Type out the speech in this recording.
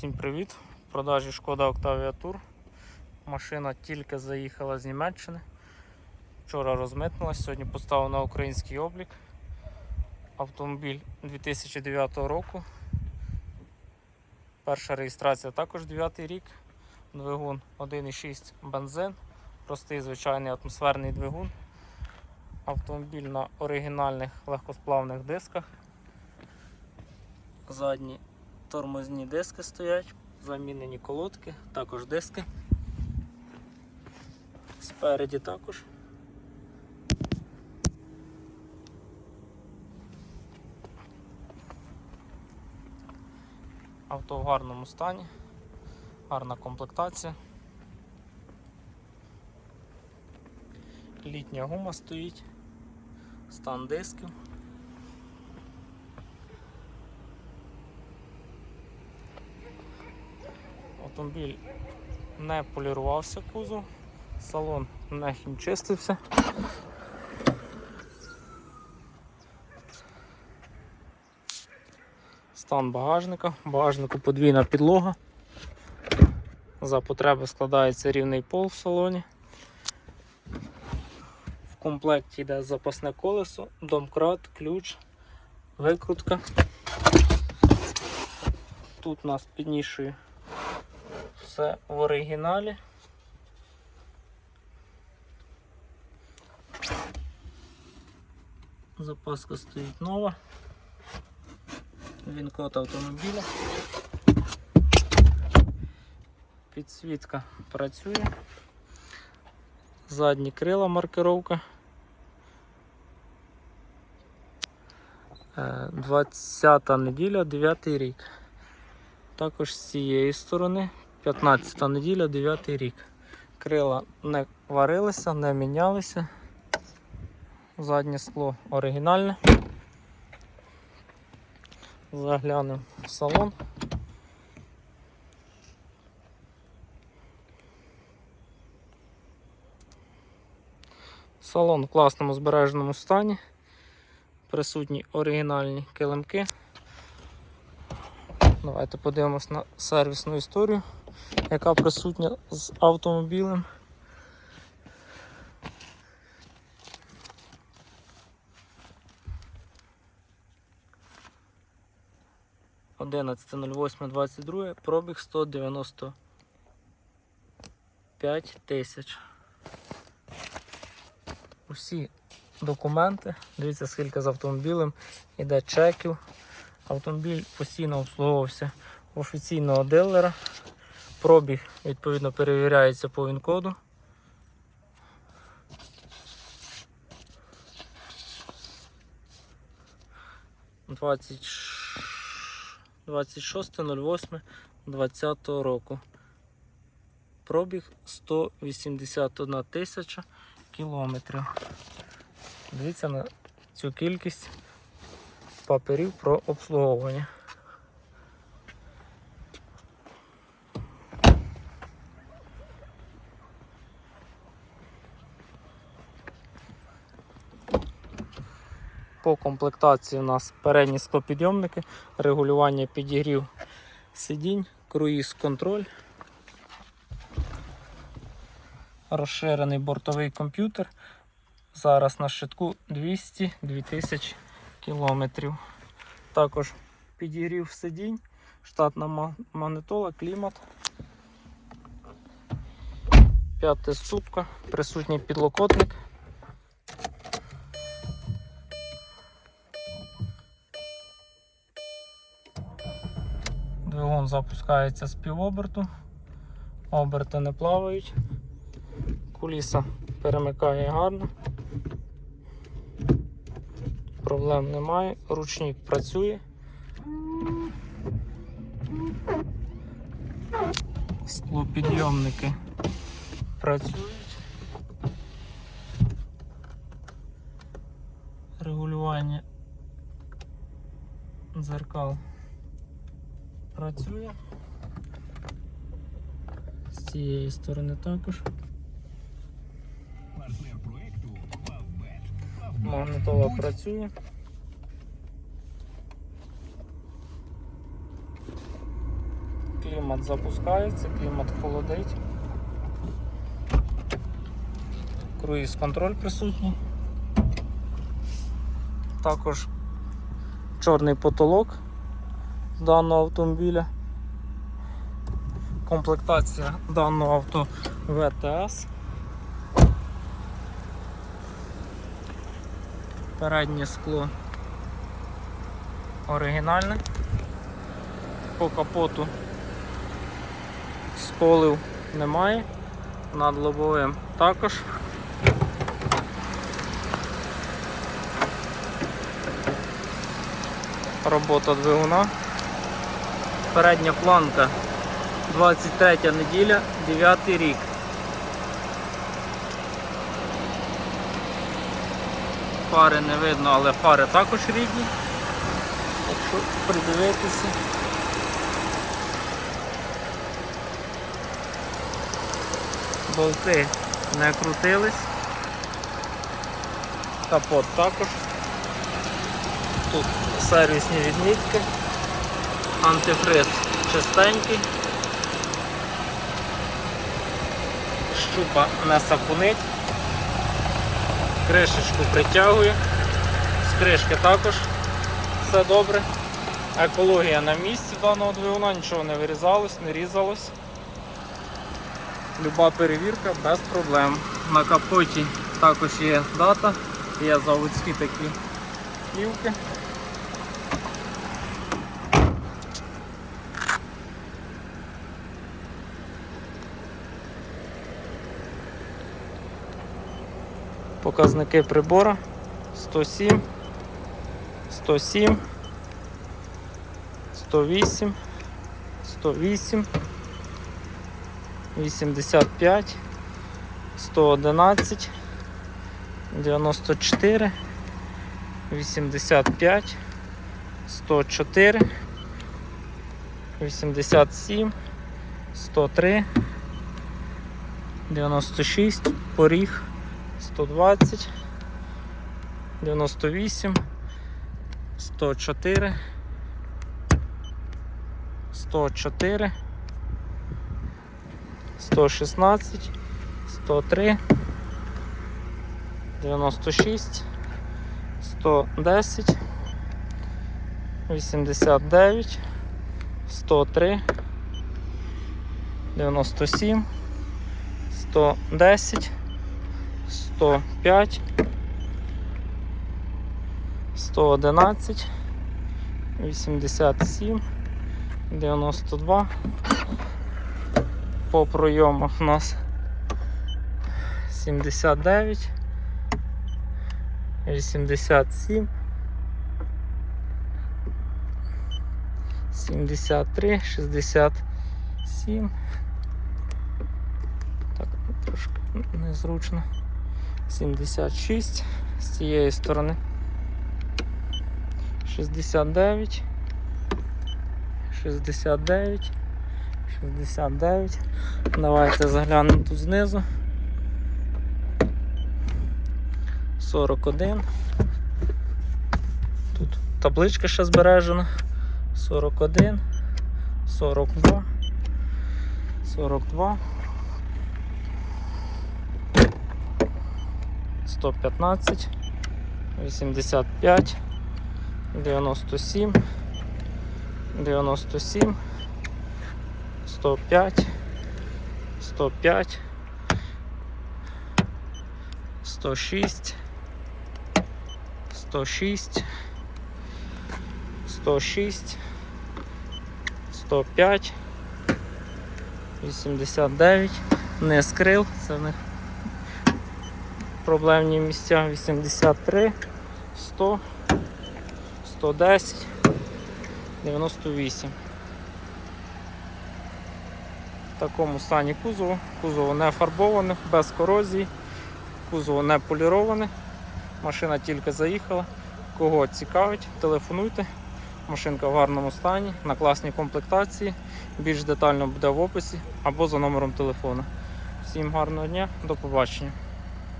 Всім привіт! В продажі шкода Octavia Tour. Машина тільки заїхала з Німеччини. Вчора розмитнулась, сьогодні поставив на український облік. Автомобіль 2009 року. Перша реєстрація також 9 рік. Двигун 1,6 бензин. Простий звичайний атмосферний двигун. Автомобіль на оригінальних легкосплавних дисках. Задні тормозні диски стоять, замінені колодки, також диски. Спереді також. Авто в гарному стані, гарна комплектація. Літня гума стоїть, стан дисків. Автомобіль не полірувався кузов, салон не хімчистився. Стан багажника, багажнику подвійна підлога. За потреби складається рівний пол в салоні. В комплекті йде запасне колесо, домкрат, ключ, викрутка. Тут у нас піднішує все в оригіналі. Запаска стоїть нова. Він код автомобіля. Підсвітка працює. Задні крила маркировка. Е, 20 неділя, 9 рік. Також з цієї сторони 15 неділя, 9 рік. Крила не варилися, не мінялися. Заднє скло оригінальне. Заглянемо в салон. Салон в класному збереженому стані. Присутні оригінальні килимки. Давайте подивимось на сервісну історію, яка присутня з автомобілем. Одинадцяте пробіг 195 тисяч. Усі документи, дивіться скільки з автомобілем, іде чеків. Автомобіль постійно обслуговувався офіційного дилера. Пробіг, відповідно, перевіряється по ВІН-коду. Двадцять 26.08.20 року. Пробіг 181 тисяча кілометрів. Дивіться на цю кількість паперів про обслуговування. Комплектації у нас передні склопідйомники, регулювання підігрів сидінь, круїз контроль, розширений бортовий комп'ютер. Зараз на щитку 200 2000 кілометрів. Також підігрів сидінь, штатна ма- магнитола, клімат. П'ята ступка, присутній підлокотник. Запускається з півоберту, оберти не плавають, куліса перемикає гарно. Проблем немає, ручник працює. Склопідйомники працюють. Регулювання дзеркал працює. З цієї сторони також. Магнитола працює. Клімат запускається, клімат холодить. Круїз контроль присутній. Також чорний потолок даного автомобіля. Комплектація даного авто ВТС. Переднє скло оригінальне. По капоту сколів немає. Над лобовим також. Робота двигуна. Передня планка 23 неділя, 9 рік. Фари не видно, але фари також рідні. Якщо придивитися. Болти не крутились. Капот також. Тут сервісні відмітки. Антифриз чистенький. Щупа не сапунить. Кришечку притягує. З кришки також все добре. Екологія на місці даного двигуна, нічого не вирізалось, не різалось. Люба перевірка без проблем. На капоті також є дата, є заводські такі плівки. Показники прибора 107, 107, 108, 108, 85, 111, 94, 85, 104, 87, 103, 96, поріг, 120, 98, 104, 104, 116, 103, 96, 110, 89, 103, 97, 110, 105, 111, 87, 92. По пройомах у нас 79, 87, 73, 67. Так, трошки незручно. 76 з цієї сторони. 69. 69. 69. Давайте заглянемо тут знизу. 41. Тут табличка ще збережена. 41, 42, 42. 115, 85, 97, 97, 105, 105, 106, 106, 106, 105, 89, не скрил, це в них проблемні місця 83, 100, 110, 98. В такому стані кузову. Кузово не фарбоване, без корозії, кузово не поліроване. Машина тільки заїхала. Кого цікавить, телефонуйте. Машинка в гарному стані, на класній комплектації. Більш детально буде в описі або за номером телефону. Всім гарного дня, до побачення.